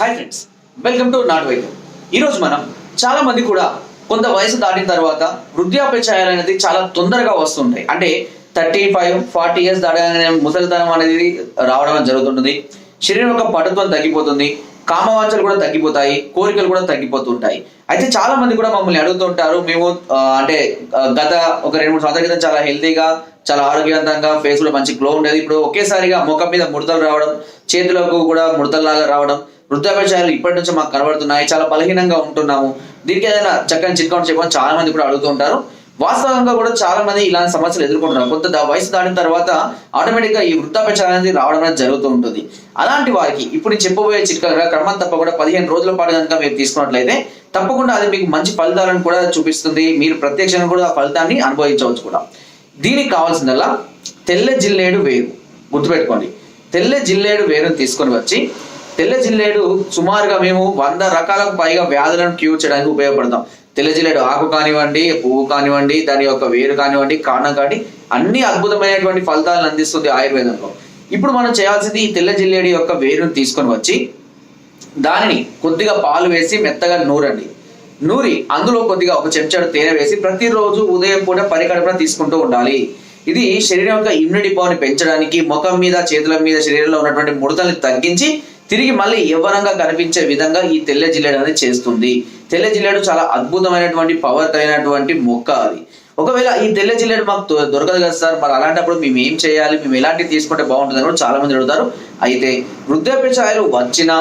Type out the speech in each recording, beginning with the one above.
Hi friends welcome to నాట్ వైద్యం ఈరోజు మనం చాలా మంది కూడా కొంత వయసు దాటిన తర్వాత వృద్ధాప్య ఛాయలు అనేది చాలా తొందరగా వస్తుంటాయి. అంటే థర్టీ ఫైవ్ ఫార్టీ ఇయర్స్ దాటగానే ముసలితనం అనేది రావడం జరుగుతుంటుంది. శరీరం యొక్క పటుత్వం తగ్గిపోతుంది. కామవాంఛలు కూడా తగ్గిపోతాయి కోరికలు కూడా తగ్గిపోతుంటాయి. అయితే చాలా మంది కూడా మమ్మల్ని అడుగుతుంటారు మేము అంటే గత ఒక రెండు మూడు సంవత్సరాల క్రితం చాలా హెల్తీగా చాలా ఆరోగ్యవంతంగా ఫేస్ కూడా మంచి గ్లో ఉండేది. ఇప్పుడు ఒకేసారిగా ముఖం మీద ముడతలు రావడం చేతులకు కూడా ముడతల్లాగా రావడం వృద్ధాప్యచారాలు ఇప్పటి నుంచి మాకు కనబడుతున్నాయి చాలా బలహీనంగా ఉంటున్నాము. దీనికి ఏదైనా చక్కని చిట్కాలు చెప్పని చాలా మంది కూడా అడుగుతుంటారు వాస్తవంగా కూడా చాలా మంది ఇలాంటి సమస్యలు ఎదుర్కొంటున్నారు. కొంత వయసు దాటిన తర్వాత ఆటోమేటిక్గా ఈ వృద్ధాప్యచారం అనేది రావడం అనేది జరుగుతూ ఉంటుంది. అలాంటి వారికి ఇప్పుడు నేను చెప్పబోయే చిట్కాగా క్రమం తప్పకుండా పదిహేను రోజుల పాటు కనుక మీరు తీసుకున్నట్లయితే తప్పకుండా అది మీకు మంచి ఫలితాలను కూడా చూపిస్తుంది. మీరు ప్రత్యక్షంగా కూడా ఆ ఫలితాన్ని అనుభవించవచ్చు కూడా. దీనికి కావాల్సిందల్లా తెల్ల జిల్లేడు వేరు. గుర్తుపెట్టుకోండి. తెల్ల జిల్లేడు వేరుని తీసుకొని వచ్చి తెల్ల జిల్లేడు సుమారుగా మేము వంద రకాలకు పైగా వ్యాధులను క్యూర్ చేయడానికి ఉపయోగపడతాం. తెల్ల ఆకు కానివ్వండి పువ్వు కానివ్వండి దాని యొక్క వేరు కానివ్వండి కారణం కాని అన్ని అద్భుతమైనటువంటి ఫలితాలను అందిస్తుంది ఆయుర్వేదంలో. ఇప్పుడు మనం చేయాల్సింది ఈ తెల్ల జిల్లేడు యొక్క వేరుని తీసుకొని వచ్చి దానిని కొద్దిగా పాలు వేసి మెత్తగా నూరండి. నూరి అందులో కొద్దిగా ఒక చెంచాడు తేనె వేసి ప్రతిరోజు ఉదయం పూట పరికడపన తీసుకుంటూ ఉండాలి. ఇది శరీరం యొక్క ఇమ్యూనిటీ పవర్ని పెంచడానికి ముఖం మీద చేతుల మీద శరీరంలో ఉన్నటువంటి ముడతల్ని తగ్గించి తిరిగి మళ్ళీ యవ్వనంగా కనిపించే విధంగా ఈ తెల్ల జిల్లేడు అనేది చేస్తుంది. తెల్ల జిల్లేడు చాలా అద్భుతమైనటువంటి పవర్ కలిగినటువంటి మొక్క అది. ఒకవేళ ఈ తెల్ల జిల్లేడు మాకు దొరకదు కదా సార్ మరి అలాంటప్పుడు మేము ఏం చేయాలి? మేము ఎలాంటివి తీసుకుంటే బాగుంటుంది అని కూడా చాలా మంది అడుగుతారు. అయితే వృద్ధాప్య ఛాయలు వచ్చినా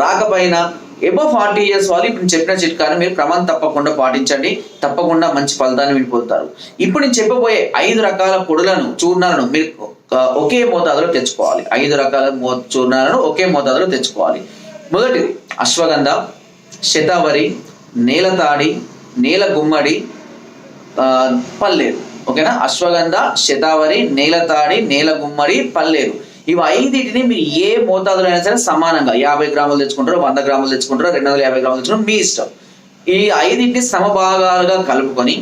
రాకపోయినా ఎబో ఫార్టీ ఇయర్స్ వాళ్ళు ఇప్పుడు చెప్పిన చిట్కాను మీరు క్రమం తప్పకుండా పాటించండి. తప్పకుండా మంచి ఫలితాన్ని మీరు పొందుతారు. ఇప్పుడు నేను చెప్పబోయే ఐదు రకాల పొడులను చూర్ణాలను మీరు ఒకే మోతాదులో తెచ్చుకోవాలి. ఐదు రకాల మో చూర్ణాలను ఒకే మోతాదులో తెచ్చుకోవాలి. మొదటిది అశ్వగంధ శతావరి నేలతాడి నేల గుమ్మడి పల్లేరు. ఓకేనా? అశ్వగంధ శతావరి నేలతాడి నేల గుమ్మడి పల్లేరు. ఇవి ఐదింటిని మీరు ఏ మోతాదులో అయినా సరే సమానంగా యాభై గ్రాములు తెచ్చుకుంటారో వంద గ్రాములు తెచ్చుకుంటారో రెండు వందల యాభై గ్రాములు తెచ్చుకుంటారో మీ ఇష్టం. ఈ ఐదింటిని సమభాగాలుగా కలుపుకొని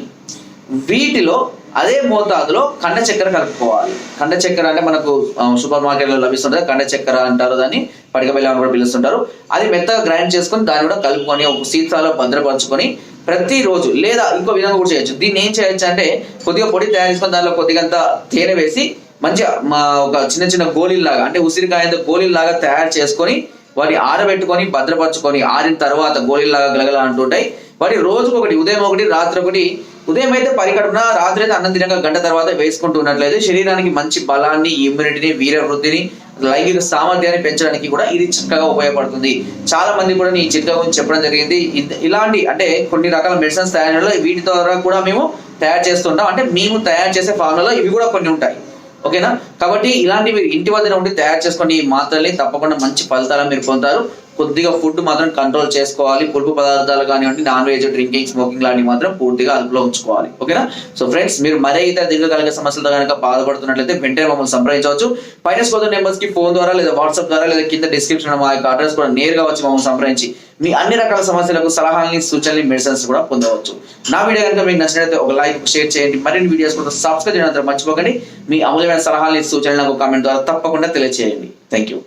వీటిలో అదే మోతాదులో కండ చక్కెర కలుపుకోవాలి. కండ చక్కెర అంటే మనకు సూపర్ మార్కెట్లో లభిస్తుంటుంది. కండ చక్కెర అంటారు దాన్ని. పడిక బెల్లం అని కూడా పిలుస్తుంటారు. అది మెత్తగా గ్రైండ్ చేసుకొని దాన్ని కూడా కలుపుకొని ఒక సీసాలో భద్రపరచుకొని ప్రతిరోజు లేదా ఇంకో విధంగా కూడా చేయొచ్చు. దీన్ని ఏం చేయొచ్చు అంటే కొద్దిగా పొడి తయారు చేసుకొని దానిలో కొద్దిగంత తేనె వేసి మంచిగా మా ఒక చిన్న చిన్న గోళీల్లాగా అంటే ఉసిరికాయంత గోళీల్లాగా తయారు చేసుకొని వాటిని ఆరబెట్టుకొని భద్రపరచుకొని ఆరిన తర్వాత గోళీల్లాగా గలగల అంటుంటాయి వాటి రోజుకు ఒకటి ఉదయం ఒకటి రాత్రి ఒకటి ఉదయం అయితే పరికడున రాత్రి అయితే అన్నం తినక గంట తర్వాత వేసుకుంటూ ఉన్నట్లయితే శరీరానికి మంచి బలాన్ని ఇమ్యూనిటీని వీరవృద్ధిని లైంగిక సామర్థ్యాన్ని పెంచడానికి కూడా ఇది చక్కగా ఉపయోగపడుతుంది. చాలా మంది కూడా ఈ చిట్కా గురించి చెప్పడం జరిగింది. ఇలాంటి అంటే కొన్ని రకాల మెడిసిన్స్ తయారు చేయడంలో వీటి ద్వారా కూడా మేము తయారు చేస్తుంటాం. అంటే మేము తయారు చేసే ఫార్ములలో ఇవి కూడా కొన్ని ఉంటాయి. ఓకేనా? కాబట్టి ఇలాంటి మీరు ఇంటి వద్ద ఉండి తయారు చేసుకుని ఈ మాత్రల్ని తప్పకుండా మంచి ఫలితాలను మీరు పొందుతారు. కొద్దిగా ఫుడ్ మాత్రం కంట్రోల్ చేసుకోవాలి. పులుపు పదార్థాలు కానివ్వండి నాన్ వెజ్ డ్రింకింగ్ స్మోకింగ్ లాంటివి మాత్రం పూర్తిగా అదుపులో ఉంచుకోవాలి. ఓకేనా? సో ఫ్రెండ్స్ మీరు మరే ఇతర దీర్ఘకాలిక సమస్యలతో కనుక బాధపడుతున్నట్లయితే వెంటనే మమ్మల్ని సంప్రదించవచ్చు. పైన స్కోర్ నెంబర్స్కి ఫోన్ ద్వారా లేదా వాట్సాప్ ద్వారా లేదా కింద డిస్క్రిప్షన్ మా యొక్క అడ్రస్ కూడా నేరుగా వచ్చి మమ్మల్ని సంప్రదించి మీ అన్ని రకాల సమస్యలకు సలహాలని సూచనలు మెడిసిన్స్ కూడా పొందవచ్చు. నా వీడియో కనుక మీకు నచ్చినట్లయితే ఒక లైక్ షేర్ చేయండి. మరిన్ని వీడియోస్ కూడా సబ్స్క్రైబ్ చేయడం మర్చిపోకండి. మీ అమూల్యమైన సలహాలని సూచనలు నాకు కామెంట్ ద్వారా తప్పకుండా తెలియజేయండి థ్యాంక్ యూ